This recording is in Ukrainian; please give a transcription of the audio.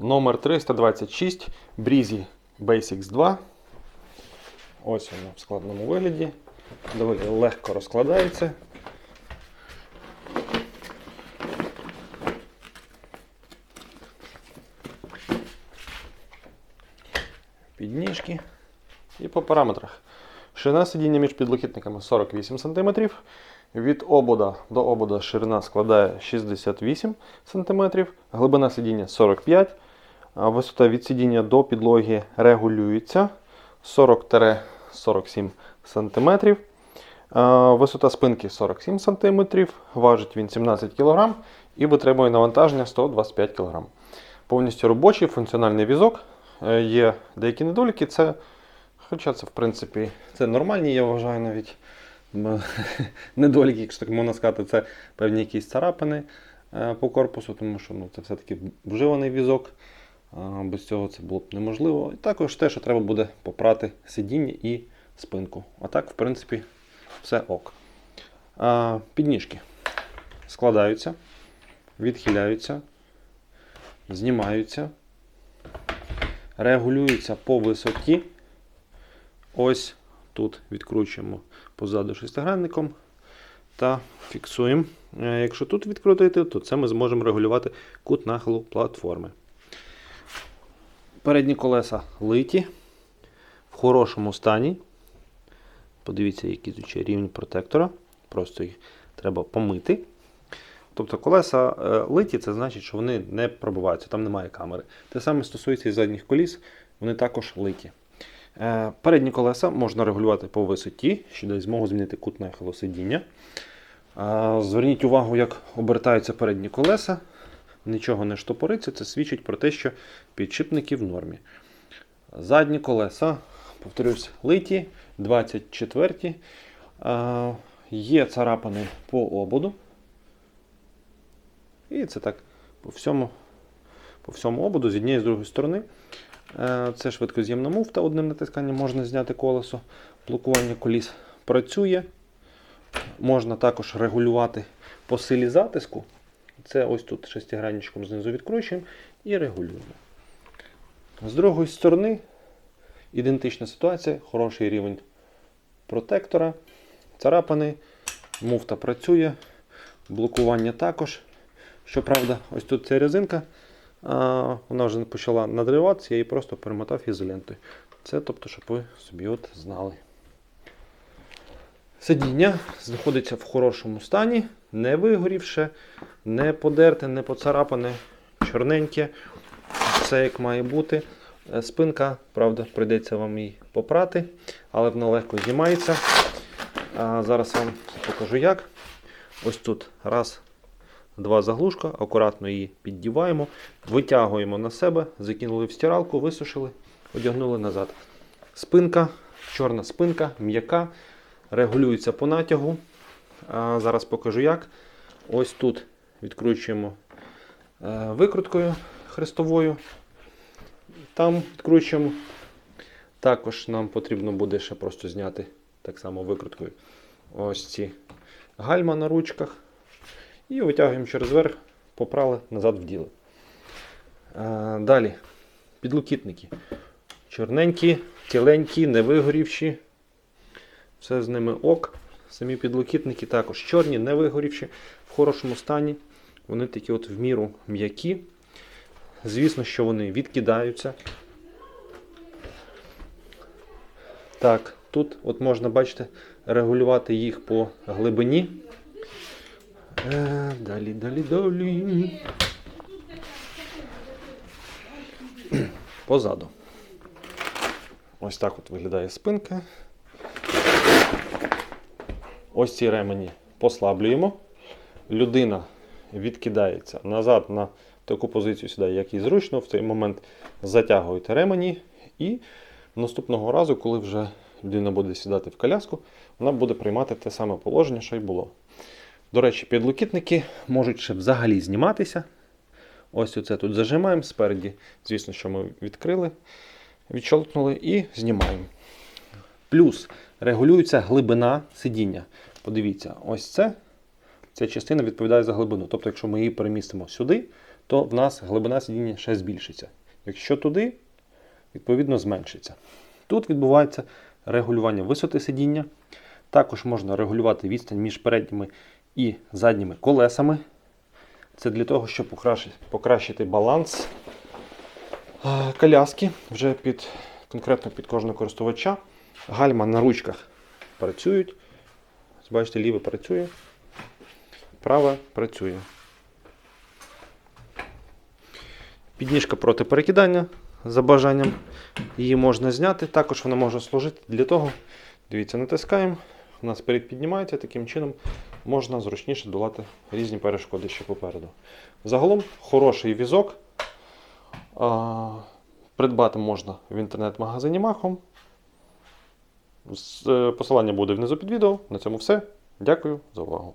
Номер 326 Breezy Basics 2. Ось воно в складному вигляді. Доволі легко розкладається. Підніжки. І по параметрах. Ширина сидіння між підлокітниками 48 см. Від обода до обода ширина складає 68 см, глибина сидіння 45 а Висота від сидіння до підлоги регулюється 40-47 см. Висота спинки 47 см, важить він 17 кг і витримує навантаження 125 кг. Повністю робочий функціональний візок. Е, Є деякі недоліки, це, хоча це в принципі це нормальні, я вважаю навіть. Недоліки, якщо так можна сказати, це певні якісь царапини е, по корпусу, тому що ну, це все-таки вживаний візок. Без цього це було б неможливо. І також те, що треба буде попрати сидіння і спинку. А так, в принципі, все ок. Підніжки складаються, відхиляються, знімаються, регулюються по висоті. Ось тут відкручуємо позаду шестигранником та фіксуємо. Е, Якщо тут відкрутити, то це ми зможемо регулювати кут нахилу платформи. Передні колеса литі, в хорошому стані. Подивіться, який тут ще рівень протектора. Просто їх треба помити. Тобто колеса е, литі, це значить, що вони не пробиваються, там немає камери. Те саме стосується і задніх коліс, вони також литі. Е, Передні колеса можна регулювати по висоті, що дасть змогу змінити кут нахилу сидіння. Е, Зверніть увагу, як обертаються передні колеса. Нічого не штопориться, це свідчить про те, що підшипники в нормі. Задні колеса, повторюсь, литі, 24. Е, Є царапини по ободу. І це так по всьому, по всьому ободу з однієї з другої сторони. Е, Це швидкоз'ємна муфта, одним натисканням можна зняти колесо. Блокування коліс працює. Можна також регулювати по силі затиску. Це ось тут шестигранничком знизу відкручуємо і регулюємо. З другої сторони, ідентична ситуація, хороший рівень протектора, царапини, муфта працює, блокування також. Щоправда, ось тут ця резинка, вона вже почала надриватися, я її просто перемотав ізолентою. Це тобто, щоб ви собі от знали. Сидіння знаходиться в хорошому стані, не вигорівше, не подерте, не поцарапане, чорненьке. Все як має бути. Е, Спинка, правда, прийдеться вам її попрати, але вона легко знімається. А зараз вам покажу як. Ось тут раз, два заглушка, акуратно її піддіваємо, витягуємо на себе, закинули в стиралку, висушили, одягнули назад. Спинка, чорна спинка, м'яка, регулюється по натягу. А зараз покажу як. Ось тут відкручуємо е, викруткою хрестовою. Там відкручуємо. Також нам потрібно буде ще просто зняти так само викруткою ось ці гальма на ручках. І витягуємо через верх, попрали, назад вділи. Е, Далі підлокітники. Чорненькі, тіленькі, не вигорівші. Все з ними ок. Самі підлокітники також чорні, не вигорівші, в хорошому стані. Вони такі от в міру м'які. Звісно, що вони відкидаються. Так, тут от можна, бачите, регулювати їх по глибині. Е, далі, далі, далі. Позаду. Ось так от виглядає спинка. Ось ці ремені послаблюємо. Людина відкидається назад на таку позицію сюди, як і зручно. В цей момент затягуєте ремені. І наступного разу, коли вже людина буде сідати в коляску, вона буде приймати те саме положення, що й було. До речі, підлокітники можуть ще взагалі зніматися. Ось оце тут зажимаємо спереді. Звісно, що ми відкрили, відщолкнули і знімаємо. Плюс регулюється глибина сидіння. Подивіться, ось це. Ця частина відповідає за глибину. Тобто, якщо ми її перемістимо сюди, то в нас глибина сидіння ще збільшиться. Якщо туди, відповідно зменшиться. Тут відбувається регулювання висоти сидіння. Також можна регулювати відстань між передніми і задніми колесами. Це для того, щоб покращити, баланс е, коляски вже під, конкретно під кожного користувача. Гальма на ручках працюють. Бачите, ліве працює, праве працює. Підніжка проти перекидання за бажанням. Її можна зняти. Також вона може служити для того. Дивіться, натискаємо. У нас перед піднімається, таким чином можна зручніше долати різні перешкоди ще попереду. Загалом хороший візок. Придбати можна в інтернет-магазині Махом. Е, Посилання буде внизу під відео. На цьому все. Дякую за увагу.